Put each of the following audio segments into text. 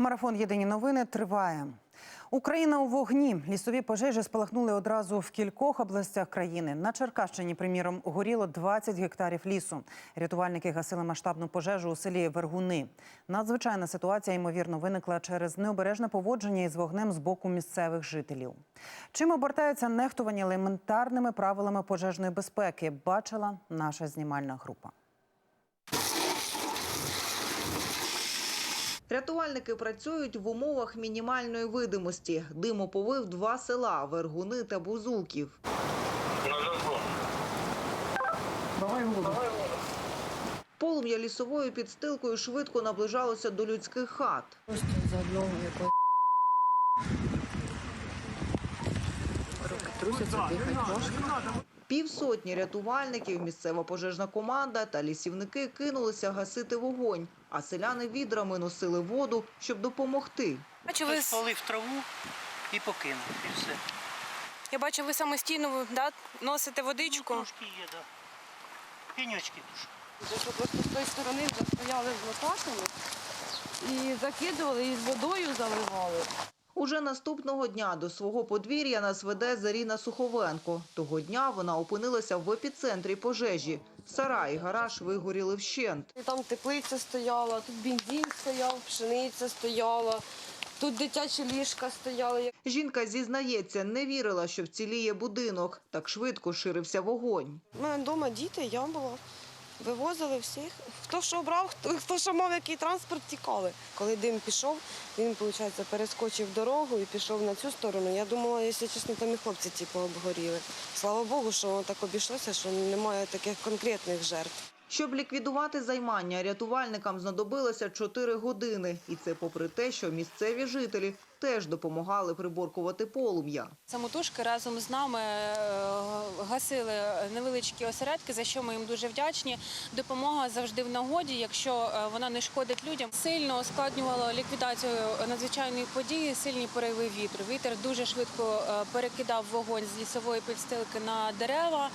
Марафон Єдині новини триває. Україна у вогні. Лісові пожежі спалахнули одразу в кількох областях країни. На Черкащині, приміром, горіло 20 гектарів лісу. Рятувальники гасили масштабну пожежу у селі Вергуни. Надзвичайна ситуація, ймовірно, виникла через необережне поводження із вогнем з боку місцевих жителів. Чим обертаються нехтувані елементарними правилами пожежної безпеки, бачила наша знімальна група. Рятувальники працюють в умовах мінімальної видимості. Дим оповив два села – Вергуни та Бузуків. Полум'я лісовою підстилкою швидко наближалося до людських хат. Просто за одного якого руки трусяться, дихати важко. Півсотні рятувальників, місцева пожежна команда та лісівники кинулися гасити вогонь, а селяни відрами носили воду, щоб допомогти. Бачу, ви, Хтось спалив траву і покинув, і все. я бачу, ви самостійно да, носите водичку. Трошки є. Да. Піньочки просто з тої сторони стояли з лопатами і закидували, і з водою заливали. Уже наступного дня до свого подвір'я нас веде Заріна Суховенко. Того дня вона опинилася в епіцентрі пожежі. Сарай гараж вигоріли вщент. Там теплиця стояла, тут бензин стояв, пшениця стояла, тут дитячі ліжка стояли. Жінка зізнається, не вірила, що вціліє будинок. Так швидко ширився вогонь. У мене вдома діти, я була. Вивозили всіх. Хто що брав, хто, що мав який транспорт, тікали. Коли дим пішов, він, виходить, перескочив дорогу і пішов на цю сторону. Я думала, якщо чесно, там і хлопці типу, обгоріли. Слава Богу, що так обійшлося, що немає таких конкретних жертв. Щоб ліквідувати займання, рятувальникам знадобилося 4 години. І це попри те, що місцеві жителі теж допомагали приборкувати полум'я. Самотужки разом з нами е, гасили невеличкі осередки, за що ми їм дуже вдячні. Допомога завжди в нагоді, якщо е, вона не шкодить людям. Сильно ускладнювало ліквідацію надзвичайної події, сильні пориви вітру. Вітер дуже швидко е, перекидав вогонь з лісової підстилки на дерева,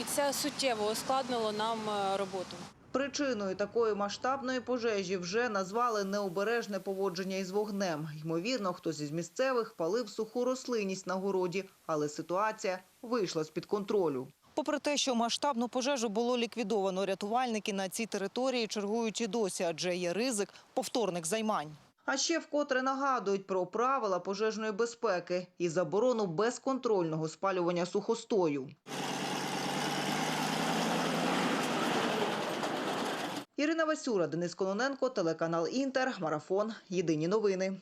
і це суттєво ускладнило нам е, роботу. Причиною такої масштабної пожежі вже назвали необережне поводження із вогнем. Ймовірно, хтось із місцевих палив суху рослинність на городі, але ситуація вийшла з-під контролю. Попри те, що масштабну пожежу було ліквідовано, рятувальники на цій території чергують і досі, адже є ризик повторних займань. А ще вкотре нагадують про правила пожежної безпеки і заборону безконтрольного спалювання сухостою. Ірина Васюра, Денис Кононенко, телеканал Інтер, Марафон. Єдині новини.